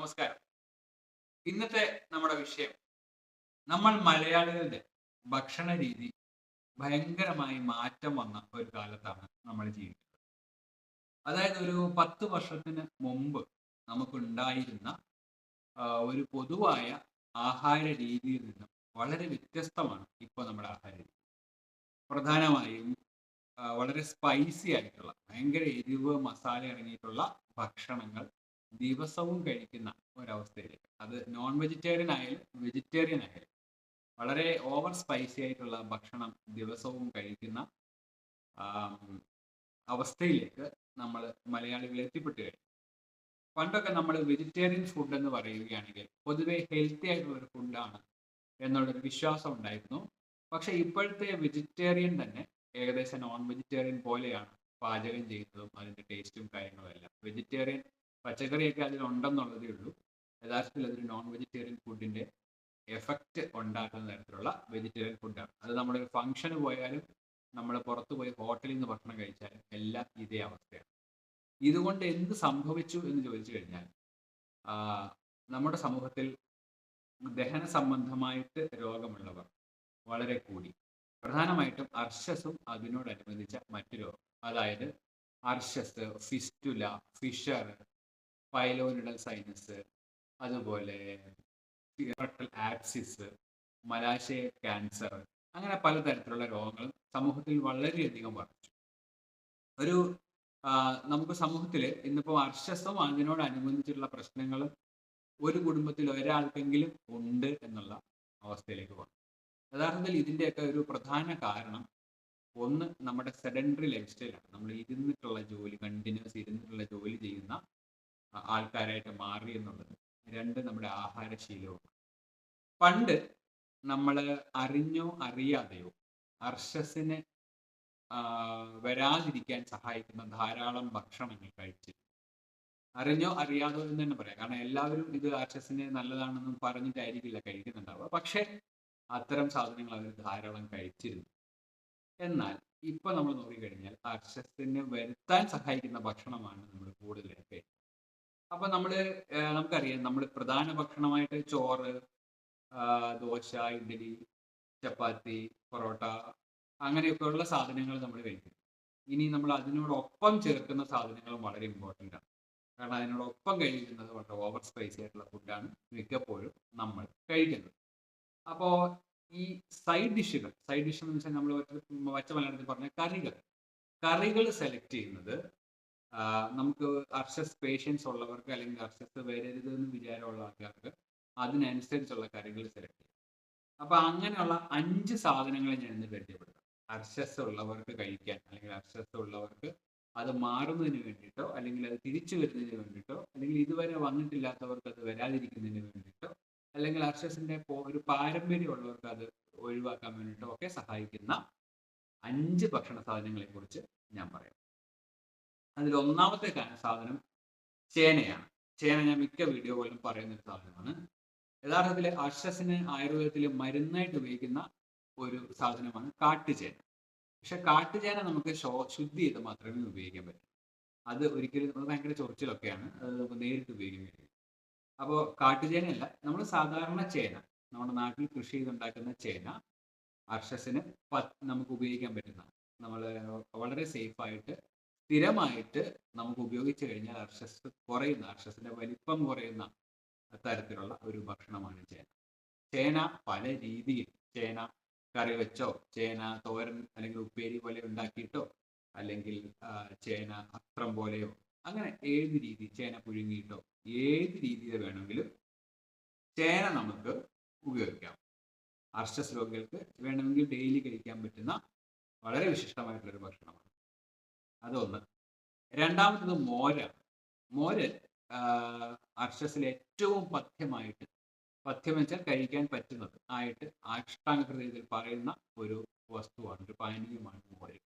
നമസ്കാരം. ഇന്നത്തെ നമ്മുടെ വിഷയം നമ്മൾ മലയാളികളുടെ ഭക്ഷണ രീതി ഭയങ്കരമായി മാറ്റം വന്ന ഒരു കാലത്താണ് നമ്മൾ ജീവിക്കുന്നത്. അതായത് ഒരു പത്ത് വർഷത്തിന് മുമ്പ് നമുക്കുണ്ടായിരുന്ന ഒരു പൊതുവായ ആഹാര രീതിയിൽ നിന്നും വളരെ വ്യത്യസ്തമാണ് ഇപ്പോൾ നമ്മുടെ ആഹാര രീതി പ്രധാനമായും വളരെ സ്പൈസി ആയിട്ടുള്ള ഭയങ്കര എരിവ് മസാല അടങ്ങിയിട്ടുള്ള ഭക്ഷണങ്ങൾ ദിവസവും കഴിക്കുന്ന ഒരവസ്ഥയിലേക്ക് അത് നോൺ വെജിറ്റേറിയൻ ആയാലും വെജിറ്റേറിയൻ ആയാലും വളരെ ഓവർ സ്പൈസി ആയിട്ടുള്ള ഭക്ഷണം ദിവസവും കഴിക്കുന്ന അവസ്ഥയിലേക്ക് നമ്മൾ മലയാളികൾ എത്തിപ്പെട്ടു കഴിഞ്ഞു. പണ്ടൊക്കെ നമ്മൾ വെജിറ്റേറിയൻ ഫുഡ് എന്ന് പറയുകയാണെങ്കിൽ പൊതുവെ ഹെൽത്തി ആയിട്ടുള്ള ഒരു ഫുഡാണ് എന്നുള്ളൊരു വിശ്വാസം ഉണ്ടായിരുന്നു. പക്ഷെ ഇപ്പോഴത്തെ വെജിറ്റേറിയൻ തന്നെ ഏകദേശം നോൺ വെജിറ്റേറിയൻ പോലെയാണ് പാചകം ചെയ്യുന്നതും അതിന്റെ ടേസ്റ്റും കാര്യങ്ങളും എല്ലാം. വെജിറ്റേറിയൻ പച്ചക്കറിയൊക്കെ അതിൽ ഉണ്ടെന്നുള്ളതേ ഉള്ളൂ. യഥാർത്ഥത്തിൽ അതൊരു നോൺ വെജിറ്റേറിയൻ ഫുഡിന്റെ എഫക്റ്റ് ഉണ്ടാക്കുന്ന തരത്തിലുള്ള വെജിറ്റേറിയൻ ഫുഡാണ് അത് നമ്മളൊരു ഫംഗ്ഷന് പോയാലും നമ്മൾ പുറത്ത് പോയി ഹോട്ടലിൽ നിന്ന് ഭക്ഷണം കഴിച്ചാലും എല്ലാം ഇതേ അവസ്ഥയാണ്. ഇതുകൊണ്ട് എന്ത് സംഭവിച്ചു എന്ന് ചോദിച്ചു കഴിഞ്ഞാൽ നമ്മുടെ സമൂഹത്തിൽ ദഹന സംബന്ധമായിട്ട് രോഗമുള്ളവർ വളരെ കൂടി. പ്രധാനമായിട്ടും അർഷസും അതിനോടനുബന്ധിച്ച മറ്റു രോഗം. അതായത് അർഷസ് ഫിസ്റ്റുല ഫിഷർ പൈലോനിഡൽ സൈനസ് അതുപോലെ ആപ്സിസ് മലാശയ ക്യാൻസർ അങ്ങനെ പലതരത്തിലുള്ള രോഗങ്ങളും സമൂഹത്തിൽ വളരെയധികം വർദ്ധിച്ചു ഒരു നമുക്ക് സമൂഹത്തിൽ ഇന്നിപ്പോൾ വർഷസ്വം അതിനോടനുബന്ധിച്ചുള്ള പ്രശ്നങ്ങൾ ഒരു കുടുംബത്തിൽ ഒരാൾക്കെങ്കിലും ഉണ്ട് എന്നുള്ള അവസ്ഥയിലേക്ക് വന്നു. യഥാർത്ഥത്തിൽ ഇതിന്റെയൊക്കെ ഒരു പ്രധാന കാരണം ഒന്ന് നമ്മുടെ സെഡൻഡറി ലൈഫ് സ്റ്റൈലാണ് നമ്മൾ ഇരുന്നിട്ടുള്ള ജോലി കണ്ടിന്യൂസ് ഇരുന്നിട്ടുള്ള ജോലി ചെയ്യുന്ന ആൾക്കാരായിട്ട് മാറി എന്നുള്ളത് രണ്ട് നമ്മുടെ ആഹാരശീലവും. പണ്ട് നമ്മൾ അറിഞ്ഞോ അറിയാതെയോ അർഷസിനെ വരാതിരിക്കാൻ സഹായിക്കുന്ന ധാരാളം ഭക്ഷണങ്ങൾ കഴിച്ചു. അറിഞ്ഞോ അറിയാതോ എന്ന് തന്നെ പറയാം. കാരണം എല്ലാവരും ഇത് അർഷസിന് നല്ലതാണെന്നും പറഞ്ഞിട്ടായിരിക്കില്ല കഴിക്കുന്നുണ്ടാവുക. പക്ഷേ അത്തരം സാധനങ്ങൾ അവർ ധാരാളം കഴിച്ചിരുന്നു. എന്നാൽ ഇപ്പൊ നമ്മൾ നോക്കിക്കഴിഞ്ഞാൽ അർഷസിനെ വരുത്താൻ സഹായിക്കുന്ന ഭക്ഷണമാണ് നമ്മൾ കൂടുതലായിട്ട് അപ്പൊ നമ്മൾ നമുക്കറിയാം നമ്മൾ പ്രധാന ഭക്ഷണമായിട്ട് ചോറ് ദോശ ഇഡ്ഡലി ചപ്പാത്തി പൊറോട്ട അങ്ങനെയൊക്കെയുള്ള സാധനങ്ങൾ നമ്മൾ കഴിക്കും. ഇനി നമ്മൾ അതിനോടൊപ്പം ചേർക്കുന്ന സാധനങ്ങൾ വളരെ ഇമ്പോർട്ടന്റ് ആണ്. കാരണം അതിനോടൊപ്പം കഴിക്കുന്നത് വളരെ ഓവർ സ്പൈസി ആയിട്ടുള്ള ഫുഡാണ് മിക്കപ്പോഴും നമ്മൾ കഴിക്കുന്നത്. അപ്പോൾ ഈ സൈഡ് ഡിഷുകൾ സൈഡ് ഡിഷ് എന്ന് വെച്ചാൽ നമ്മൾ വച്ച മലയാളത്തിൽ പറഞ്ഞ കറികൾ. കറികൾ സെലക്ട് ചെയ്യുന്നത് നമുക്ക് അർഷസ് പേഷ്യൻസ് ഉള്ളവർക്ക് അല്ലെങ്കിൽ അർഷസ് വരരുത് എന്ന് വിചാരമുള്ള ആൾക്കാർക്ക് അതിനനുസരിച്ചുള്ള കാര്യങ്ങൾ സെലക്ട് ചെയ്യും. അപ്പൊ അങ്ങനെയുള്ള അഞ്ച് സാധനങ്ങൾ ഞാൻ ഇന്ന് പരിചയപ്പെടുത്താം. അർഷസ് ഉള്ളവർക്ക് കഴിക്കാൻ അല്ലെങ്കിൽ അർഷസ് ഉള്ളവർക്ക് അത് മാറുന്നതിന് വേണ്ടിയിട്ടോ അല്ലെങ്കിൽ അത് തിരിച്ചു വരുന്നതിന് വേണ്ടിയിട്ടോ അല്ലെങ്കിൽ ഇതുവരെ വന്നിട്ടില്ലാത്തവർക്ക് അത് വരാതിരിക്കുന്നതിന് വേണ്ടിയിട്ടോ അല്ലെങ്കിൽ അർഷസിന്റെ ഒരു പാരമ്പര്യം ഉള്ളവർക്ക് അത് ഒഴിവാക്കാൻ വേണ്ടിയിട്ടോ ഒക്കെ സഹായിക്കുന്ന അഞ്ച് ഭക്ഷണ സാധനങ്ങളെ കുറിച്ച് ഞാൻ പറയാം. അതിൽ ഒന്നാമത്തെ സാധനം ചേനയാണ്. ചേന ഞാൻ മിക്ക വീഡിയോകളിലും പറയുന്ന ഒരു സാധനമാണ്. യഥാർത്ഥത്തിൽ അർഷസിന് ആയുർവേദത്തിൽ മരുന്നായിട്ട് ഉപയോഗിക്കുന്ന ഒരു സാധനമാണ് കാട്ടുചേന. പക്ഷെ കാട്ടുചേന നമുക്ക് ശോ- ശുദ്ധി ചെയ്ത് മാത്രമേ ഉപയോഗിക്കാൻ പറ്റൂ. അത് ഒരിക്കലും നമ്മൾ ഭയങ്കര ചൊറിച്ചിലൊക്കെയാണ്. അത് നമുക്ക് നേരിട്ട് ഉപയോഗിക്കാൻ കഴിയും അപ്പോൾ കാട്ടുചേനയല്ല നമ്മൾ സാധാരണ ചേന നമ്മുടെ നാട്ടിൽ കൃഷി ചെയ്തുണ്ടാക്കുന്ന ചേന അർഷസിന് പ- നമുക്ക് ഉപയോഗിക്കാൻ പറ്റുന്ന നമ്മൾ വളരെ സേഫ് ആയിട്ട് സ്ഥിരമായിട്ട് നമുക്ക് ഉപയോഗിച്ച് കഴിഞ്ഞാൽ അർഷസ് കുറയുന്ന അർഷസിന്റെ വലിപ്പം കുറയുന്ന തരത്തിലുള്ള ഒരു ഭക്ഷണമാണ് ചേന. ചേന പല രീതിയിൽ ചേന കറി വെച്ചോ ചേന തോരൻ അല്ലെങ്കിൽ ഉപ്പേരി പോലെ ഉണ്ടാക്കിയിട്ടോ അല്ലെങ്കിൽ ചേന അത്രം പോലെയോ അങ്ങനെ ഏത് രീതി ചേന പുഴുങ്ങിയിട്ടോ ഏത് രീതിയിൽ വേണമെങ്കിലും ചേന നമുക്ക് ഉപയോഗിക്കാം. അർഷസ് രോഗികൾക്ക് വേണമെങ്കിൽ ഡെയിലി കഴിക്കാൻ പറ്റുന്ന വളരെ വിശിഷ്ടമായിട്ടുള്ള ഒരു ഭക്ഷണമാണ് അതൊന്ന്. രണ്ടാമത്തത് മോര. മോര് അർഷസിൽ ഏറ്റവും പഥ്യമായിട്ട് പഥ്യം വെച്ചാൽ കഴിക്കാൻ പറ്റുന്നത് ആയിട്ട് അഷ്ടാംഗഹൃദയത്തിൽ പറയുന്ന ഒരു വസ്തുവാണ് ഒരു പാനീയമാണ് മോര്.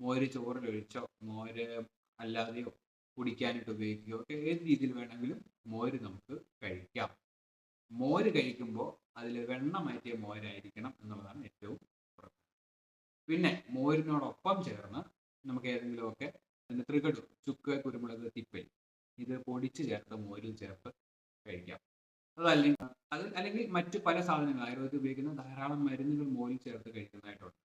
മോര് ചോറിലൊഴിച്ചോ മോര് അല്ലാതെയോ കുടിക്കാനായിട്ട് ഉപയോഗിക്കുകയോ ഒക്കെ ഏത് രീതിയിൽ വേണമെങ്കിലും മോര് നമുക്ക് കഴിക്കാം. മോര് കഴിക്കുമ്പോൾ അതിൽ വെണ്ണ മാറ്റിയ മോരായിരിക്കണം എന്നുള്ളതാണ് ഏറ്റവും പ്രധാനം. പിന്നെ മോരിനോടൊപ്പം ചേർന്ന് നമുക്ക് ഏതെങ്കിലുമൊക്കെ ത്രികടു ചുക്ക് കുരുമുളക് തിപ്പൽ ഇത് പൊടിച്ച് ചേർത്ത് മോരിൽ ചേർത്ത് കഴിക്കാം. അതല്ലെങ്കിൽ അത് അല്ലെങ്കിൽ മറ്റു പല സാധനങ്ങൾ ആയുർവേദത്തിൽ ഉപയോഗിക്കുന്ന ധാരാളം മരുന്നുകൾ മോരിൽ ചേർത്ത് കഴിക്കുന്നതായിട്ടുണ്ട്.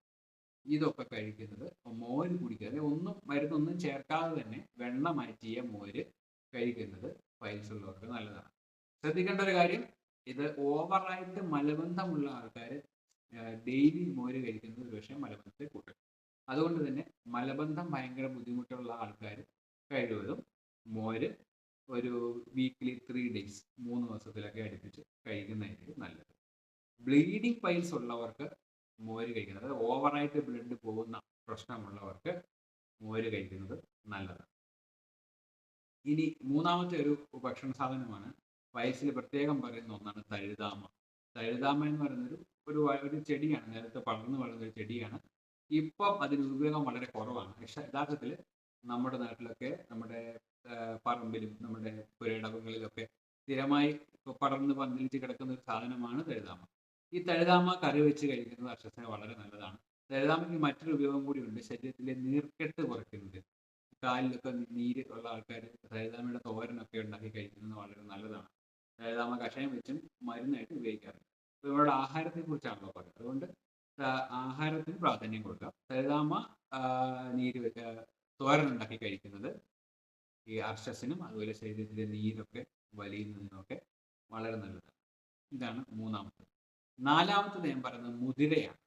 ഇതൊക്കെ കഴിക്കുന്നത് മോര് കുടിക്കുക അതായത് ഒന്നും മരുന്നൊന്നും ചേർക്കാതെ തന്നെ വെണ്ണ മാറ്റിയ മോര് കഴിക്കുന്നത് പൈൽസ് ഉള്ളവർക്ക് നല്ലതാണ്. ശ്രദ്ധിക്കേണ്ട ഒരു കാര്യം ഇത് ഓവറായിട്ട് മലബന്ധമുള്ള ആൾക്കാർ ഡെയിലി മോര് കഴിക്കുന്നത് ഒരു പക്ഷേ മലബന്ധത്തെ കൂട്ടും. അതുകൊണ്ട് തന്നെ മലബന്ധം ഭയങ്കര ബുദ്ധിമുട്ടുള്ള ആൾക്കാർ കഴിവതും മോര് ഒരു വീക്കിലി ത്രീ ഡേയ്സ് മൂന്ന് ദിവസത്തിലൊക്കെ അടുപ്പിച്ച് കഴിക്കുന്നതായിരിക്കും നല്ലത്. ബ്ലീഡിങ് പൈൽസ് ഉള്ളവർക്ക് മോര് കഴിക്കുന്നത് അതായത് ഓവറായിട്ട് ബ്ലഡ് പോകുന്ന പ്രശ്നമുള്ളവർക്ക് മോര് കഴിക്കുന്നത് നല്ലതാണ്. ഇനി മൂന്നാമത്തെ ഒരു ഭക്ഷണ സാധനമാണ് വയസ്സിൽ പ്രത്യേകം പറയുന്ന ഒന്നാണ് തഴുതാമ തഴുതാമ എന്ന് പറയുന്നൊരു ഒരു ഒരു ചെടിയാണ് നേരത്തെ പടർന്നു വളരുന്ന ഒരു ചെടിയാണ് ഇപ്പം അതിന് ഉപയോഗം വളരെ കുറവാണ്. പക്ഷെ യഥാർത്ഥത്തിൽ നമ്മുടെ നാട്ടിലൊക്കെ നമ്മുടെ പറമ്പിലും നമ്മുടെ പുരയിടങ്ങളിലൊക്കെ സ്ഥിരമായി പടർന്ന് പന്തലിച്ച് കിടക്കുന്ന ഒരു സാധനമാണ് തഴുതാമ ഈ തഴുതാമ കറി വെച്ച് കഴിക്കുന്നത് അക്ഷത്തിന് വളരെ നല്ലതാണ്. തഴുതാമയ്ക്ക് മറ്റൊരു ഉപയോഗം കൂടിയുണ്ട് ശരീരത്തിലെ നീർക്കെട്ട് കുറയ്ക്കുന്നത്. കാലിലൊക്കെ നീര് ഉള്ള ആൾക്കാർ തഴുതാമയുടെ തോരനൊക്കെ ഉണ്ടാക്കി കഴിക്കുന്നത് വളരെ നല്ലതാണ്. തഴുതാമ കഷായം വെച്ചും മരുന്നായിട്ട് ഉപയോഗിക്കാറുണ്ട്. ഇവരുടെ ആഹാരത്തെ കുറിച്ചാണല്ലോ പറയുന്നത്. അതുകൊണ്ട് ആഹാരത്തിന് പ്രാധാന്യം കൊടുക്കുക തരിതാമ നീര് തോരൻ ഉണ്ടാക്കി കഴിക്കുന്നത്. ഈ അർഷസിനും അതുപോലെ ശരീരത്തിലെ നീരൊക്കെ വലിയുന്നതിനൊക്കെ വളരെ നല്ലതാണ്. ഇതാണ് മൂന്നാമത്തത്. നാലാമത്തത് ഞാൻ പറയുന്നത് മുതിരയാണ്.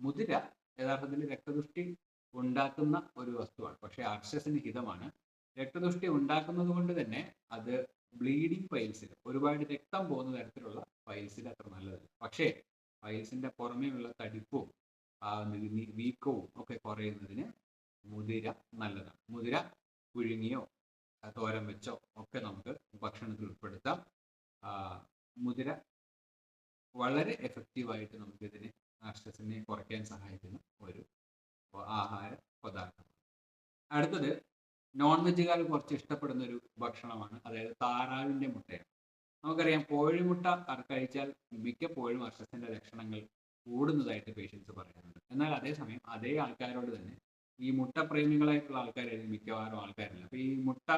മുതിര യഥാർത്ഥത്തിൽ രക്തദുഷ്ടി ഉണ്ടാക്കുന്ന ഒരു വസ്തുവാണ്. പക്ഷേ അർഷസിന് ഹിതമാണ്. രക്തദുഷ്ടി ഉണ്ടാക്കുന്നത് കൊണ്ട് തന്നെ അത് ബ്ലീഡിങ് പൈൽസിൽ ഒരുപാട് രക്തം പോകുന്ന തരത്തിലുള്ള പൈൽസിൽ അത്ര നല്ലതല്ല. പക്ഷേ പൈൽസിന്റെ പുറമേയുള്ള തടിപ്പും വീക്കവും ഒക്കെ കുറയുന്നതിന് മുതിര നല്ലതാണ്. മുതിര പുഴുങ്ങിയോ തോരൻ വെച്ചോ ഒക്കെ നമുക്ക് ഭക്ഷണത്തിൽ ഉൾപ്പെടുത്താം. മുതിര വളരെ എഫക്റ്റീവായിട്ട് നമുക്കിതിനെ സ്ട്രെസ്സിനെ കുറയ്ക്കാൻ സഹായിക്കുന്ന ഒരു ആഹാര പദാർത്ഥം അടുത്തത് നോൺ വെജുകാർ കുറച്ച് ഇഷ്ടപ്പെടുന്ന ഒരു ഭക്ഷണമാണ്. അതായത് താറാവിന്റെ മുട്ടയാണ്. നമുക്കറിയാം കോഴിമുട്ട കഴിച്ചാൽ മിക്കപ്പോഴും വർഷത്തിന്റെ ലക്ഷണങ്ങൾ കൂടുന്നതായിട്ട് പേഷ്യൻസ് പറയുന്നുണ്ട്. എന്നാൽ അതേസമയം അതേ ആൾക്കാരോട് തന്നെ ഈ മുട്ട പ്രേമികളായിട്ടുള്ള ആൾക്കാരായിരിക്കും മിക്കവാറും ആൾക്കാരില്ല. അപ്പോൾ ഈ മുട്ട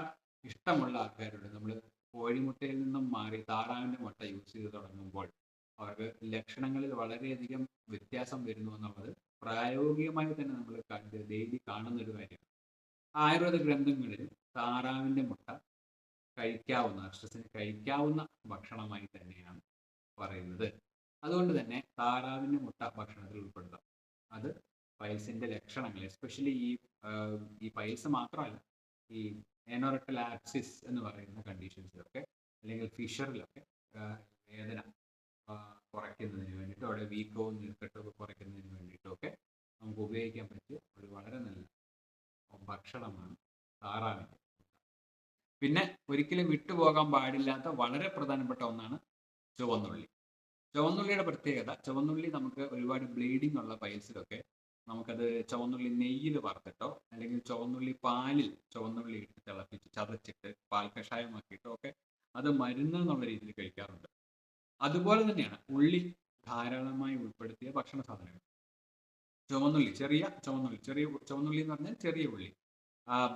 ഇഷ്ടമുള്ള ആൾക്കാരോട് നമ്മൾ കോഴിമുട്ടയിൽ നിന്നും മാറി താറാവിന്റെ മുട്ട യൂസ് ചെയ്ത് തുടങ്ങുമ്പോൾ അവർക്ക് ലക്ഷണങ്ങളിൽ വളരെയധികം വ്യത്യാസം വരുന്നു എന്നുള്ളത് പ്രായോഗികമായി തന്നെ നമ്മൾ കണ്ട് ഡെയിലി കാണുന്ന ഒരു കാര്യമാണ്. ആയുർവേദ ഗ്രന്ഥങ്ങളിൽ താറാവിന്റെ മുട്ട കഴിക്കാവുന്ന അർഷസിന് കഴിക്കാവുന്ന ഭക്ഷണമായി തന്നെയാണ് പറയുന്നത്. അതുകൊണ്ട് തന്നെ താറാവിന്റെ മുട്ട ഭക്ഷണത്തിൽ ഉൾപ്പെടുത്താം. അത് പൈൽസിന്റെ ലക്ഷണങ്ങൾ എസ്പെഷ്യലി ഈ ഈ പൈൽസ് മാത്രമല്ല ഈ എനോറട്ടൽ ആക്സിസ് എന്ന് പറയുന്ന കണ്ടീഷൻസിലൊക്കെ അല്ലെങ്കിൽ ഫിഷറിലൊക്കെ വേദന കുറയ്ക്കുന്നതിന് വേണ്ടിയിട്ടോ അവിടെ വീക്കവും നീർക്കെട്ടൊക്കെ കുറയ്ക്കുന്നതിന് വേണ്ടിയിട്ടൊക്കെ നമുക്ക് ഉപയോഗിക്കാൻ പറ്റിയ ഒരു വളരെ നല്ല ഭക്ഷണമാണ് താറാവിന്റെ പിന്നെ ഒരിക്കലും വിട്ടുപോകാൻ പാടില്ലാത്ത വളരെ പ്രധാനപ്പെട്ട ഒന്നാണ് ചുവന്നുള്ളി. ചുവന്നുള്ളിയുടെ പ്രത്യേകത ചുവന്നുള്ളി നമുക്ക് ഒരുപാട് ബ്ലീഡിംഗ് ഉള്ള പൈൽസിലൊക്കെ നമുക്കത് ചുവന്നുള്ളി നെയ്യിൽ വറുത്തിട്ടോ അല്ലെങ്കിൽ ചുവന്നുള്ളി പാലിൽ ചുവന്നുള്ളി ഇട്ട് തിളപ്പിച്ച് ചതച്ചിട്ട് പാൽ കഷായമാക്കിയിട്ടോ ഒക്കെ അത് മരുന്ന് എന്നുള്ള രീതിയിൽ കഴിക്കാറുണ്ട്. അതുപോലെ തന്നെയാണ് ഉള്ളി ധാരാളമായി ഉൾപ്പെടുത്തിയ ഭക്ഷണ സാധനങ്ങൾ. ചുവന്നുള്ളി ചെറിയ ചുവന്നുള്ളി ചെറിയ ചുവന്നുള്ളി എന്ന് പറഞ്ഞാൽ ചെറിയ ഉള്ളി.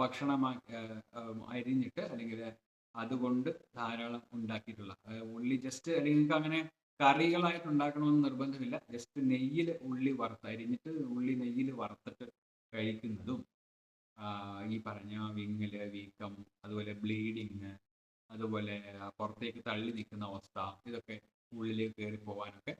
ഭക്ഷണമാ അരിഞ്ഞിട്ട് അല്ലെങ്കിൽ അതുകൊണ്ട് ധാരാളം ഉണ്ടാക്കിയിട്ടുള്ള ഉള്ളി ജസ്റ്റ് അല്ലെങ്കിൽ നിങ്ങൾക്ക് അങ്ങനെ കറികളായിട്ട് ഉണ്ടാക്കണമെന്ന് നിർബന്ധമില്ല. ജസ്റ്റ് നെയ്യിൽ ഉള്ളി വറുത്ത് അരിഞ്ഞിട്ട് ഉള്ളി നെയ്യിൽ വറുത്തിട്ട് കഴിക്കുന്നതും ഈ പറഞ്ഞ വിങ്ങൽ വീക്കം അതുപോലെ ബ്ലീഡിങ് അതുപോലെ പുറത്തേക്ക് തള്ളി നിൽക്കുന്ന അവസ്ഥ ഇതൊക്കെ ഉള്ളിലേക്ക് കയറി പോകാനൊക്കെ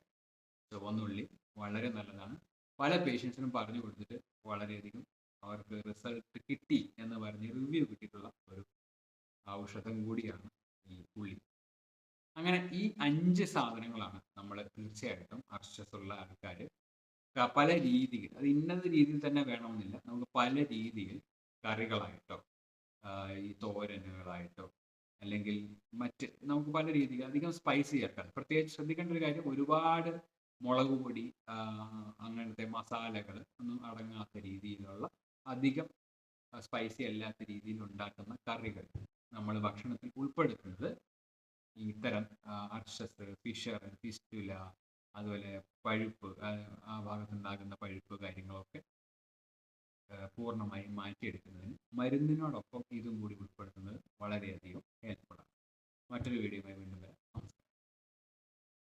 ചുവന്നുള്ളി വളരെ നല്ലതാണ്. പല പേഷ്യൻസിനും പറഞ്ഞു കൊടുത്തിട്ട് വളരെയധികം അവർക്ക് റിസൾട്ട് കിട്ടി എന്ന് പറഞ്ഞ് റിവ്യൂ കിട്ടിയിട്ടുള്ള ഒരു ഔഷധം കൂടിയാണ് ഈ ഉള്ളി അങ്ങനെ ഈ അഞ്ച് സാധനങ്ങളാണ് നമ്മൾ തീർച്ചയായിട്ടും അർഷസുള്ള ആൾക്കാർ പല രീതിയിൽ അത് ഇന്നത് രീതിയിൽ തന്നെ വേണമെന്നില്ല. നമുക്ക് പല രീതിയിൽ കറികളായിട്ടോ ഈ തോരനുകളായിട്ടോ അല്ലെങ്കിൽ മറ്റ് നമുക്ക് പല രീതിയിൽ അധികം സ്പൈസി ചേർക്കാം പ്രത്യേകിച്ച് ശ്രദ്ധിക്കേണ്ട ഒരു കാര്യം ഒരുപാട് മുളക് പൊടി അങ്ങനത്തെ മസാലകൾ ഒന്നും അടങ്ങാത്ത രീതിയിലുള്ള അധികം സ്പൈസി അല്ലാത്ത രീതിയിൽ ഉണ്ടാക്കുന്ന കറികൾ നമ്മൾ ഭക്ഷണത്തിൽ ഉൾപ്പെടുത്തുന്നത്. ഇത്തരം അർഷസ് ഫിഷർ ഫിസ്റ്റുല അതുപോലെ പഴുപ്പ് ആ ഭാഗത്തുണ്ടാകുന്ന പഴുപ്പ് കാര്യങ്ങളൊക്കെ പൂർണമായും മാറ്റിയെടുക്കുന്നതിന് മരുന്നിനോടൊപ്പം ഇതും കൂടി ഉൾപ്പെടുത്തുന്നത് വളരെയധികം ഹെൽപ്ഫുള്ളാണ് മറ്റൊരു വീഡിയോയുമായി വീണ്ടും വരാം.